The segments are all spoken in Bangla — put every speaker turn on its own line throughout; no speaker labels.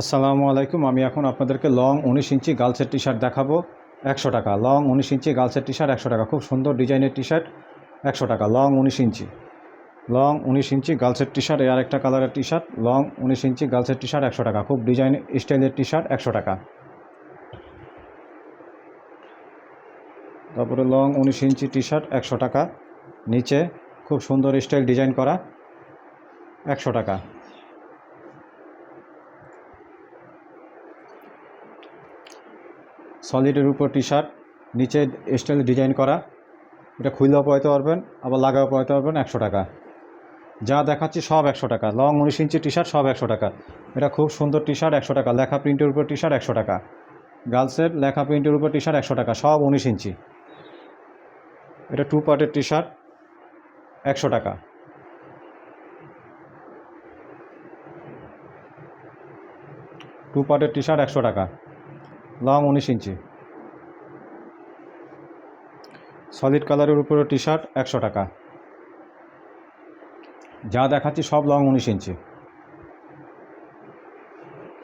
আসসালামু আলাইকুম। আমি এখন আপনাদেরকে লং উনিশ ইঞ্চি গার্লসের টি শার্ট দেখাবো। একশো টাকা। লং উনিশ ইঞ্চি গার্লসের টি শার্ট একশো টাকা। খুব সুন্দর ডিজাইনের টি শার্ট একশো টাকা। লং উনিশ ইঞ্চি। লং উনিশ ইঞ্চি গার্লসের টি শার্ট আর একটা কালারের টি শার্ট লং উনিশ ইঞ্চি গার্লসের টি শার্ট একশো টাকা। খুব ডিজাইন স্টাইলের টি শার্ট একশো টাকা। তারপরে লং উনিশ ইঞ্চি টি শার্ট একশো টাকা। নিচে খুব সুন্দর স্টাইল ডিজাইন করা একশো টাকা। সলিডের উপর টি শার্ট নিচে স্টাইল ডিজাইন করা। এটা খুললেও পড়াইতে পারবেন, আবার লাগাও পড়াইতে পারবেন একশো টাকা। যা দেখাচ্ছি সব একশো টাকা। লং উনিশ ইঞ্চি টি শার্ট সব একশো টাকা। এটা খুব সুন্দর টি শার্ট একশো টাকা। লেখা প্রিন্টের উপর টি শার্ট একশো টাকা। গার্লসের লেখা প্রিন্টের উপর টি শার্ট একশো টাকা। সব উনিশ ইঞ্চি। এটা টু পার্টের টি শার্ট একশো টাকা। টু পার্টের টি শার্ট একশো টাকা। লং উনিশ ইঞ্চি। সলিড কালারের উপরে টি শার্ট একশো টাকা। যা দেখাচ্ছি সব লং উনিশ ইঞ্চি।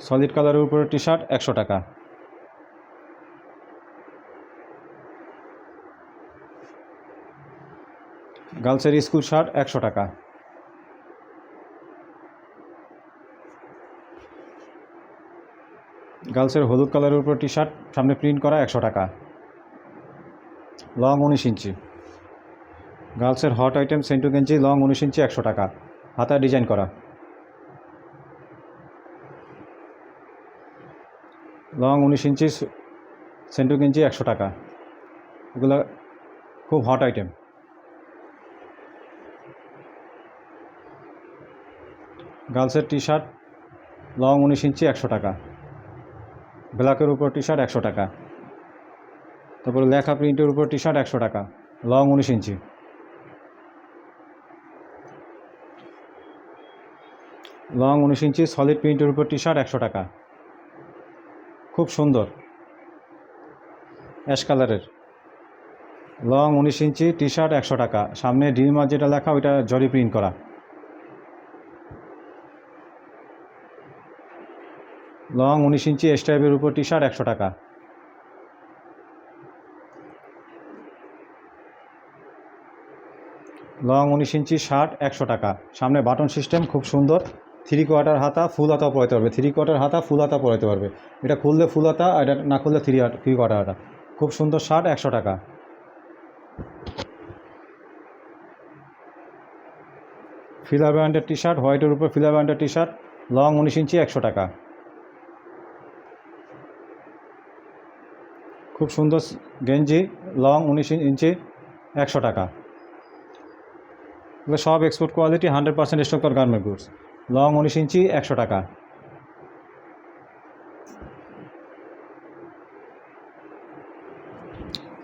সলিড কালারের উপরে টি শার্ট একশো টাকা। গার্লসের স্কুল শার্ট একশো টাকা। গার্লসের হলুদ কালারের উপর টি শার্ট সামনে প্রিন্ট করা একশো টাকা। লং উনিশ ইঞ্চি। গার্লসের হট আইটেম সেন্টু গেঞ্জি, লং উনিশ ইঞ্চি একশো টাকা। হাতা ডিজাইন করা। লং উনিশ ইঞ্চি সেন্টু গেঞ্জি একশো টাকা। এগুলো খুব হট আইটেম। গার্লসের টি শার্ট লং উনিশ ইঞ্চি একশো টাকা। ব্ল্যাকের উপর টি শার্ট একশো টাকা। তারপরে লেখা প্রিন্টের উপর টি শার্ট একশো টাকা। লং উনিশ ইঞ্চি। লং উনিশ ইঞ্চি সলিড প্রিন্টের উপর টি শার্ট একশো টাকা। খুব সুন্দর। অ্যাশ কালারের। লং উনিশ ইঞ্চি টি শার্ট একশো টাকা। সামনে ডিমার যেটা লেখা, ওইটা জরি প্রিন্ট করা। লং উনিশ ইঞ্চি স্টাইপের উপর টি শার্ট একশো টাকা। লং উনিশ ইঞ্চি শার্ট একশো টাকা। সামনে বাটন সিস্টেম খুব সুন্দর। থ্রি কোয়ার্টার হাতা ফুল হাতা পরাইতে পারবে। থ্রি কোয়ার্টার হাতা ফুল হাতা পরাইতে পারবে। এটা খুললে ফুল হাতা, আর এটা না খুললে থ্রি থ্রি কোয়ার্টার হাতা। খুব সুন্দর শার্ট একশো টাকা। ফিলার ব্র্যান্ডের টি শার্ট হোয়াইটের উপর ফিলার ব্র্যান্ডের টি শার্ট লং উনিশ ইঞ্চি একশো টাকা। খুব সুন্দর গেঞ্জি, লং উনিশ ইঞ্চি, একশো টাকা। এগুলো সব এক্সপোর্ট কোয়ালিটি হান্ড্রেড পার্সেন্ট স্টকর গার্মেন্ট গুডস লং উনিশ ইঞ্চি, একশো টাকা।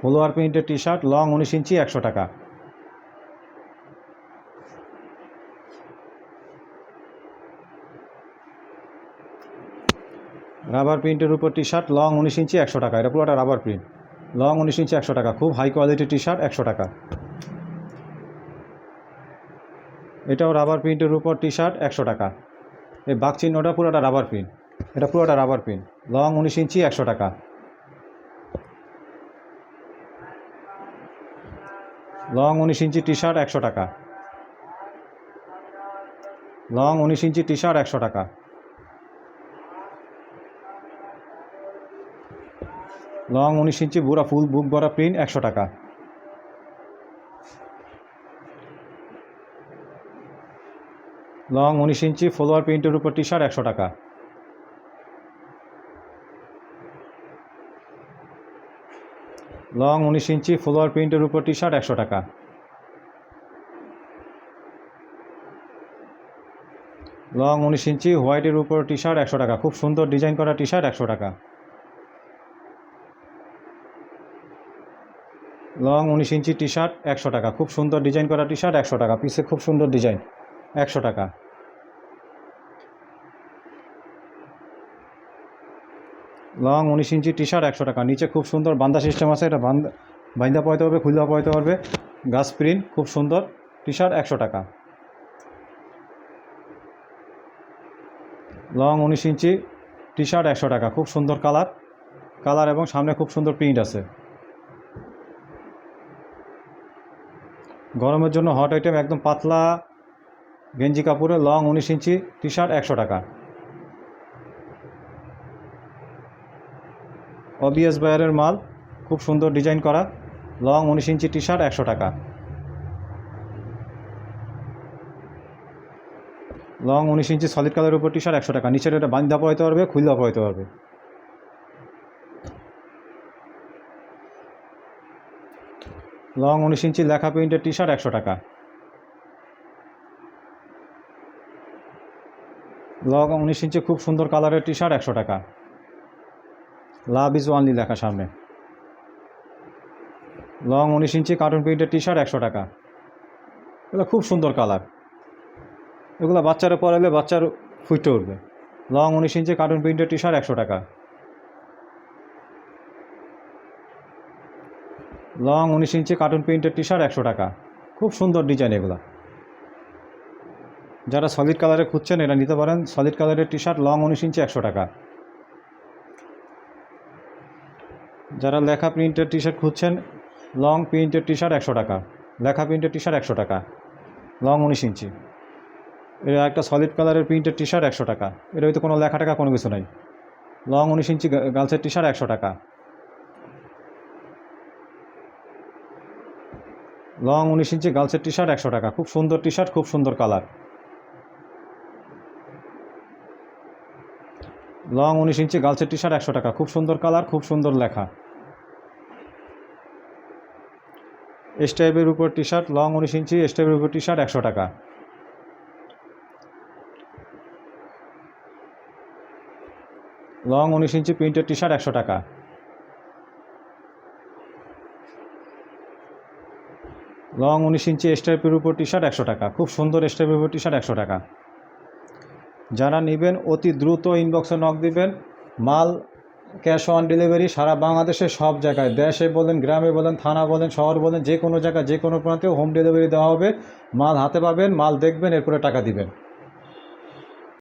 ফলোয়ার প্রিন্টের টি শার্ট লং উনিশ ইঞ্চি, একশো টাকা। রাবার প্রিন্টের উপর টি শার্ট লং উনিশ ইঞ্চি একশো টাকা। এটা পুরোটা রাবার প্রিন্ট লং উনিশ ইঞ্চি একশো টাকা। খুব হাই কোয়ালিটি টি শার্ট একশো টাকা। এটাও রাবার প্রিন্টের উপর টি শার্ট একশো টাকা। এই বাঘ চিহ্নটা পুরোটা রাবার প্রিন্ট এটা পুরোটা রাবার প্রিন্ট লং উনিশ ইঞ্চি, একশো টাকা। লং উনিশ ইঞ্চি টি শার্ট একশো টাকা। লং উনিশ ইঞ্চি টি শার্ট একশো টাকা। লং উনিশ ইঞ্চি, বুড়া ফুল বুক ভরা প্রিন্ট, একশো টাকা। লং উনিশ ইঞ্চি, ফলোয়ার প্রিন্টের উপর টি শার্ট একশো টাকা। লং উনিশ ইঞ্চি, ফলোয়ার প্রিন্টের উপর টি শার্ট একশো টাকা। লং উনিশ ইঞ্চি, হোয়াইটের উপর টি শার্ট একশো টাকা। খুব সুন্দর ডিজাইন করা টি শার্ট একশো টাকা। লং উনিশ ইঞ্চি টি শার্ট একশো টাকা। খুব সুন্দর ডিজাইন করা টি শার্ট একশো টাকা। পিসে খুব সুন্দর ডিজাইন, একশো টাকা। লং উনিশ ইঞ্চি টি শার্ট একশো টাকা। নিচে খুব সুন্দর বান্দা সিস্টেম আছে, এটা বান্দা বাইন্দা পয়তে পারবে খুললা পয়তে পারবে গাছ প্রিন্ট, খুব সুন্দর টি শার্ট একশো টাকা। লং উনিশ ইঞ্চি টি শার্ট একশো টাকা। খুব সুন্দর কালার। কালার এবং সামনে খুব সুন্দর প্রিন্ট আছে। গরমের জন্য হট আইটেম একদম পাতলা গেঞ্জি কাপড়ে লং উনিশ ইঞ্চি টি শার্ট একশো টাকা। অবিএস বায়ারের মাল, খুব সুন্দর ডিজাইন করা লং উনিশ ইঞ্চি টি শার্ট একশো টাকা। লং উনিশ ইঞ্চি সলিড কালারের উপর টি শার্ট একশো টাকা, নিচের এটা বান্ধা পড়াইতে পারবে খুললা পড়াইতে পারবে। লং উনিশ ইঞ্চি লেখা প্রিন্টের টি শার্ট একশো টাকা। লং উনিশ ইঞ্চি খুব সুন্দর কালারের টি শার্ট একশো টাকা। লাভ ইজ ওয়ানলি লেখা সামনে। লং উনিশ ইঞ্চি কার্টুন প্রিন্টের টি শার্ট একশো টাকা। এগুলো খুব সুন্দর কালার। এগুলো বাচ্চারা পরালে বাচ্চার ফুটে উঠবে। লং উনিশ ইঞ্চি কার্টুন প্রিন্টের টি শার্ট একশো টাকা। লং উনিশ ইঞ্চি কার্টুন প্রিন্টের টি শার্ট একশো টাকা। খুব সুন্দর ডিজাইন এগুলো। যারা সলিড কালারে খুঁজছেন এটা নিতে পারেন। সলিড কালারের টি শার্ট লং উনিশ ইঞ্চি একশো টাকা। যারা লেখা প্রিন্টের টি শার্ট খুঁজছেন, লং প্রিন্টের টি শার্ট একশো টাকা। লেখা প্রিন্টের টি শার্ট একশো টাকা। লং উনিশ ইঞ্চি। এটা একটা সলিড কালারের প্রিন্টের টি শার্ট একশো টাকা। এটা হয়তো কোনো লেখা টাকা কোনো কিছু নাই। লং উনিশ ইঞ্চি গার্লসের টি শার্ট একশো টাকা। লং উনিশ ইঞ্চি গার্লসের টি শার্ট একশো টাকা। খুব সুন্দর টি শার্ট খুব সুন্দর কালার। লং উনিশ ইঞ্চি গার্লসের টি শার্ট একশো টাকা। খুব সুন্দর কালার, খুব সুন্দর লেখা। স্টাইপের উপর টি শার্ট লং উনিশ ইঞ্চি স্টাইপের উপর টি শার্ট একশো টাকা। লং উনিশ ইঞ্চি প্রিন্টের টি শার্ট একশো টাকা। লং উনিশ ইঞ্চি স্টাইপের উপর টি শার্ট একশো টাকা। খুব সুন্দর স্টাইপের উপর টি শার্ট একশো টাকা। যারা নেবেন, অতি দ্রুত ইনবক্সে নক দিবেন। মাল ক্যাশ অন ডেলিভারি সারা বাংলাদেশের সব জায়গায়, দেশে বলেন, গ্রামে বলেন, থানা বলেন, শহর বলেন, যে কোনো জায়গায়, যে কোনো প্রান্তে হোম ডেলিভারি দেওয়া হবে। মাল হাতে পাবেন, মাল দেখবেন, এরপরে টাকা দিবেন।